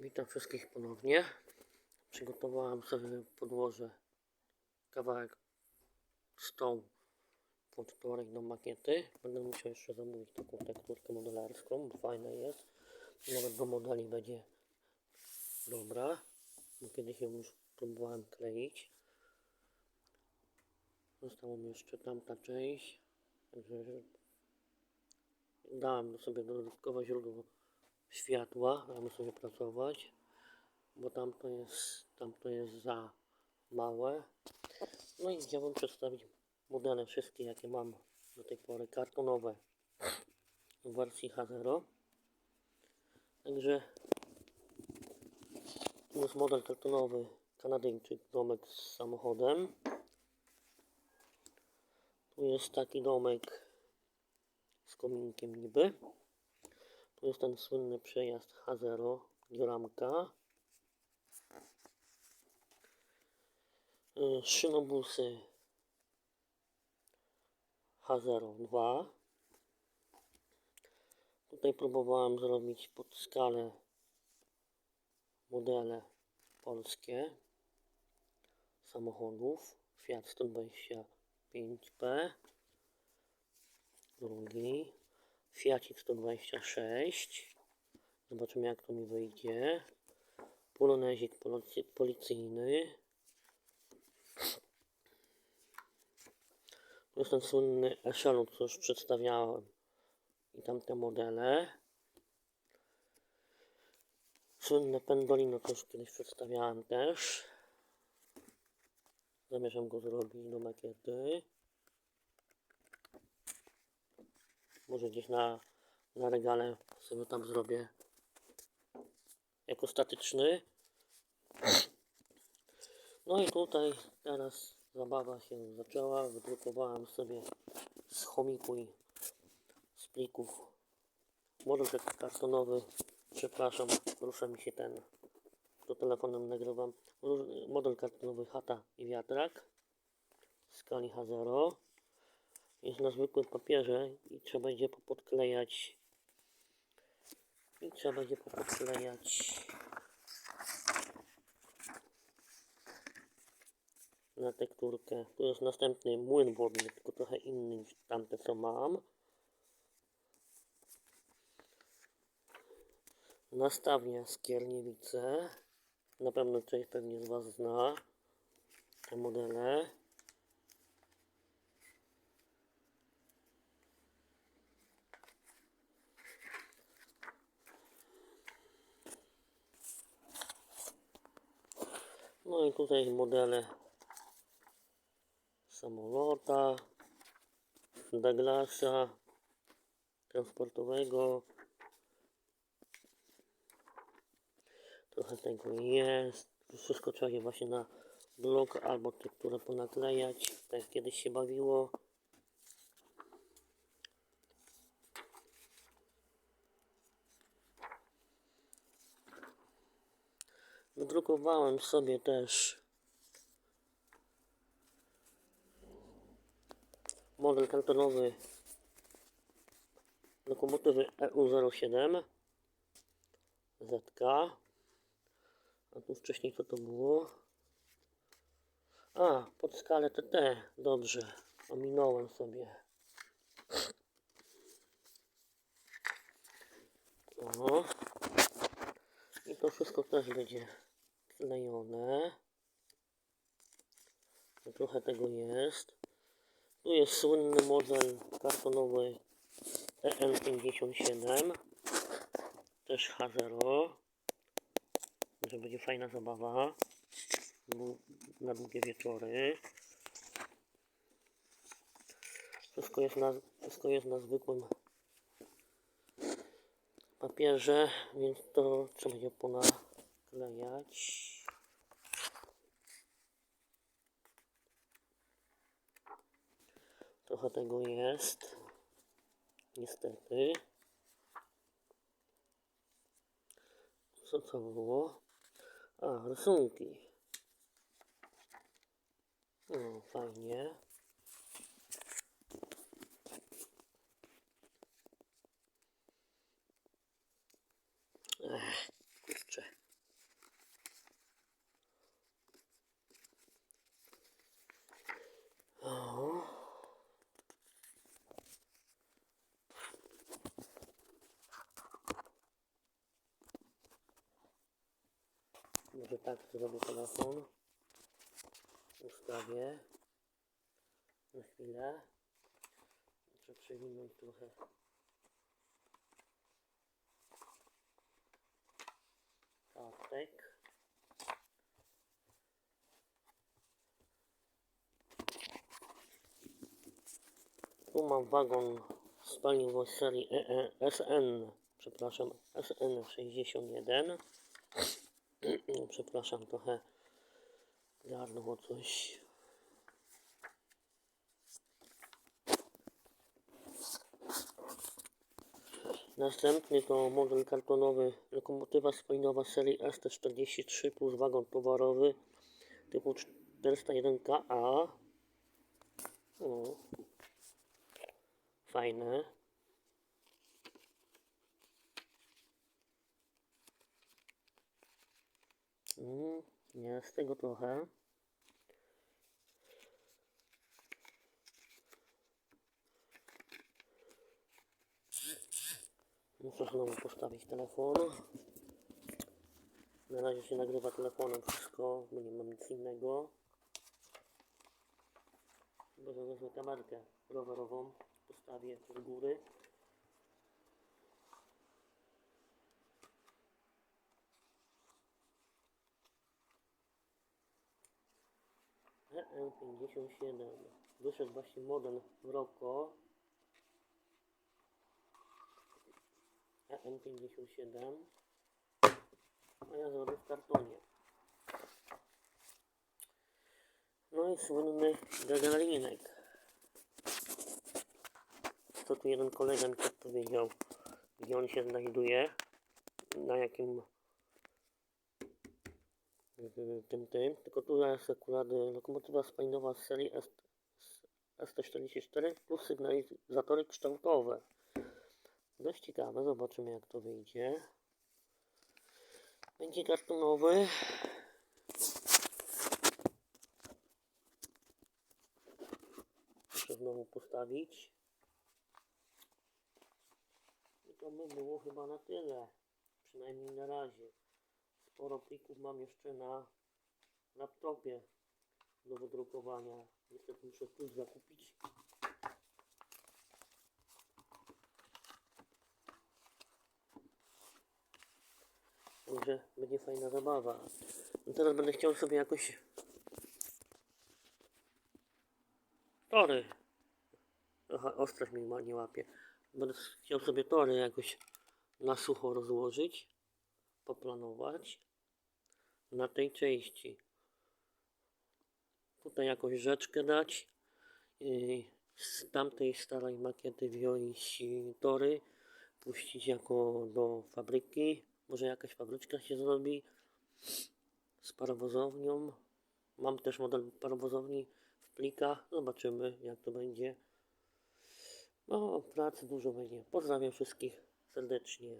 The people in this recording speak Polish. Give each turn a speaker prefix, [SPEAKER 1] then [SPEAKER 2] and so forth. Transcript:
[SPEAKER 1] Witam wszystkich ponownie. Przygotowałem sobie podłoże, kawałek stołu pod wtorek do makiety. Będę musiał jeszcze zamówić taką tekturkę modelarską, bo fajna jest. Nawet do modeli będzie dobra, bo kiedyś ją już próbowałem kleić. Została mi jeszcze tamta część, także dałem sobie dodatkowe źródło światła, aby sobie pracować, bo tamto jest, tamto jest za małe. No i chciałbym przedstawić modele wszystkie, jakie mam do tej pory, kartonowe w wersji H0. Także tu jest model kartonowy kanadyjczyk, domek z samochodem. Tu jest taki domek z kominkiem niby. Tu jest ten słynny przejazd H0, Gramka. Y, Szynobusy H02. Tutaj próbowałem zrobić pod skalę modele polskie samochodów. Fiat 125P. Drugi. Fiacik 126. Zobaczymy jak to mi wyjdzie. Polonezik policy- policyjny. To jest ten słynny Echelon, co już przedstawiałem. I tamte modele. Słynne Pendolino, to już kiedyś przedstawiałem też. Zamierzam go zrobić do makiety. Może gdzieś na, na regale sobie tam zrobię jako statyczny. No i tutaj teraz zabawa się zaczęła. Wydrukowałem sobie z chomiku i z plików taki kartonowy. Przepraszam, rusza mi się ten. To telefonem nagrywam. Model kartonowy chata i wiatrak w skali H0 jest na zwykłym papierze i trzeba będzie podklejać i trzeba będzie podklejać na tekturkę. Tu jest następny młyn wodny, tylko trochę inny niż tamte co mam. Nastawnia Skierniewice. Na pewno część pewnie z Was zna te modele. No i tutaj modele samolota, Douglasa, transportowego. Trochę tego jest. Wszystko trzeba je właśnie na blok albo tekturę ponaklejać, tak kiedyś się bawiło. Wydrukowałem sobie też model kartonowy lokomotywy E EU07 ZK. A tu wcześniej co to było? A, pod skalę TT. Dobrze, ominąłem sobie. O. I to wszystko też będzie klejone. No, Trochę tego jest. Tu jest słynny model kartonowy EN57. Też H0. Że będzie fajna zabawa. Na długie wieczory. Wszystko jest na, wszystko jest na zwykłym papierze, więc to trzeba będzie ponaklejać. Trochę tego jest. Niestety. Co to było? A, rysunki. No, fajnie. Może tak zrobię telefon. Ustawię. Na chwilę. Muszę przewinąć trochę. Kartek. Tu mam wagon z serii EE SN, przepraszam, SN61. Przepraszam, trochę gardło coś. Następny to model kartonowy lokomotywa spalinowa serii ST43 plus wagon towarowy typu 401KA. O, fajne. Mm, jest tego trochę. Muszę znowu postawić telefon. Na razie się nagrywa telefonem wszystko, bo nie mam nic innego. Chyba, że wezmę kamerkę rowerową, postawię z góry. EM57 wyszedł właśnie model Rocco. EM57 a ja zrobię w kartonie. No i słynny gagarinek co tu jeden kolega mi podpowiedział gdzie on się znajduje na jakim y, tym tym, tylko tu jest akurat lokomotywa spalinowa z serii S, ST44 plus sygnalizatory kształtowe. Dość ciekawe, zobaczymy jak to wyjdzie. Będzie kartonowy. Muszę znowu postawić. I to by było chyba na tyle. Przynajmniej na razie. Sporo plików mam jeszcze na laptopie do wydrukowania. Niestety muszę plus zakupić. Także będzie fajna zabawa. No teraz będę chciał sobie jakoś tory. Aha, ostrość mi nie łapie. Będę chciał sobie tory jakoś na sucho rozłożyć, poplanować na tej części. Tutaj jakąś rzeczkę dać. Z tamtej starej makiety wziąć tory, puścić jako do fabryki. Może jakaś fabryczka się zrobi z parowozownią. Mam też model parowozowni w plikach. Zobaczymy jak to będzie. No, pracy dużo będzie. Pozdrawiam wszystkich serdecznie.